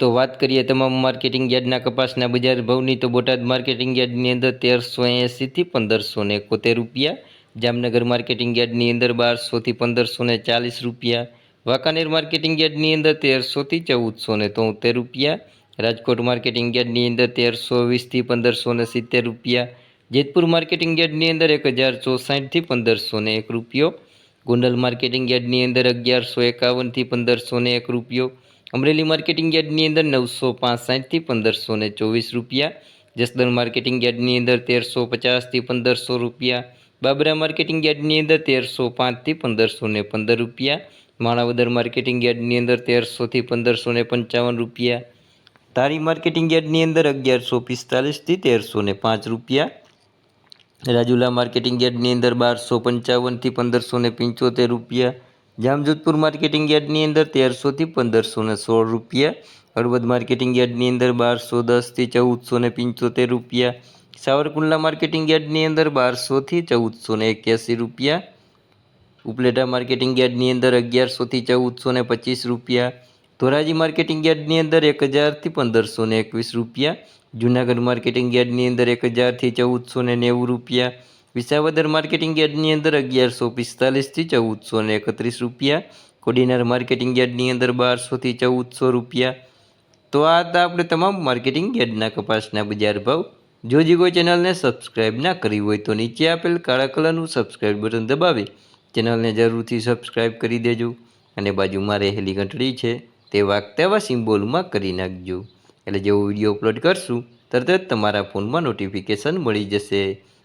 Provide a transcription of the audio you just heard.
તો વાત કરીએ તમામ માર્કેટિંગ યાર્ડના કપાસના બજાર ભાવની, તો બોટાદ માર્કેટિંગ યાર્ડની અંદર તેરસો એંસીથી પંદરસો ને એકોતેર રૂપિયા, જામનગર માર્કેટિંગ યાર્ડની અંદર બારસોથી પંદરસો ને ચાલીસ રૂપિયા, વાંકાનેર માર્કેટિંગ યાર્ડની અંદર તેરસોથી ચૌદસો ને તોતેર રૂપિયા, રાજકોટ માર્કેટિંગ યાર્ડની અંદર તેરસો વીસથી પંદરસો ને સિત્તેર રૂપિયા, જેતપુર માર્કેટિંગ યાર્ડની અંદર એક હજાર ચોસાઠથી પંદરસો ને એક રૂપિયો, ગોંડલ માર્કેટિંગ યાર્ડની અંદર અગિયારસો એકાવનથી પંદરસો ને એક રૂપિયો અમરેલી માર્કેટિંગ યાર્ડની અંદર નવસો પાંસઠથી પંદરસો ને ચોવીસ રૂપિયા, જસદણ માર્કેટિંગ યાર્ડની અંદર તેરસો પચાસથી પંદરસો રૂપિયા, બાબરા માર્કેટિંગ યાર્ડની અંદર તેરસો પાંચથી પંદરસો ને પંદર રૂપિયા, માણાવદર માર્કેટિંગ યાર્ડની અંદર તેરસોથી પંદરસો ને પંચાવન રૂપિયા, ધારી માર્કેટિંગ યાર્ડની અંદર અગિયારસો પિસ્તાલીસથી તેરસો ને પાંચ રૂપિયા, રાજુલા માર્કેટિંગ યાર્ડની અંદર બારસો પંચાવનથી પંદરસો ને પંચોતેર રૂપિયા જામજોધપુર માર્કેટિંગ યાર્ડની અંદર તેરસોથી પંદરસો ને સોળ રૂપિયા. હળવદ માર્કેટિંગ યાર્ડની અંદર બારસો દસથી ચૌદસો ને પંચોતેર રૂપિયા. સાવરકુંડલા માર્કેટિંગ યાર્ડની અંદર બારસોથી ચૌદસો ને એક્યાસી રૂપિયા. ઉપલેટા માર્કેટિંગ યાર્ડની અંદર અગિયારસોથી ચૌદસો ને પચીસ રૂપિયા. ધોરાજી માર્કેટિંગ યાર્ડની અંદર એક હજારથી પંદરસો ને એકવીસ રૂપિયા. જૂનાગઢ માર્કેટિંગ યાર્ડની અંદર એક હજારથી ચૌદસો ને નેવું રૂપિયા. વિસાવદર માર્કેટિંગ યાર્ડની અંદર અગિયારસો પિસ્તાલીસથી ચૌદસો ને એકત્રીસ રૂપિયા. કોડીનાર માર્કેટિંગ યાર્ડની અંદર બારસોથી ચૌદસો રૂપિયા. તો આ હતા આપણે તમામ માર્કેટિંગ યાર્ડના કપાસના બજાર ભાવ. જો જે કોઈ ચેનલને સબસ્ક્રાઇબ ના કરી હોય તો નીચે આપેલ કાળા કલરનું સબસ્ક્રાઇબ બટન દબાવી ચેનલને જરૂરથી સબસ્ક્રાઇબ કરી દેજો અને બાજુમાં રહેલી ઘંટડી છે તે વાગતેવા સિમ્બોલમાં કરી નાખજો. એટલે જેવો વીડિયો અપલોડ કરશું, તરત જ તમારા ફોનમાં નોટિફિકેશન મળી જશે.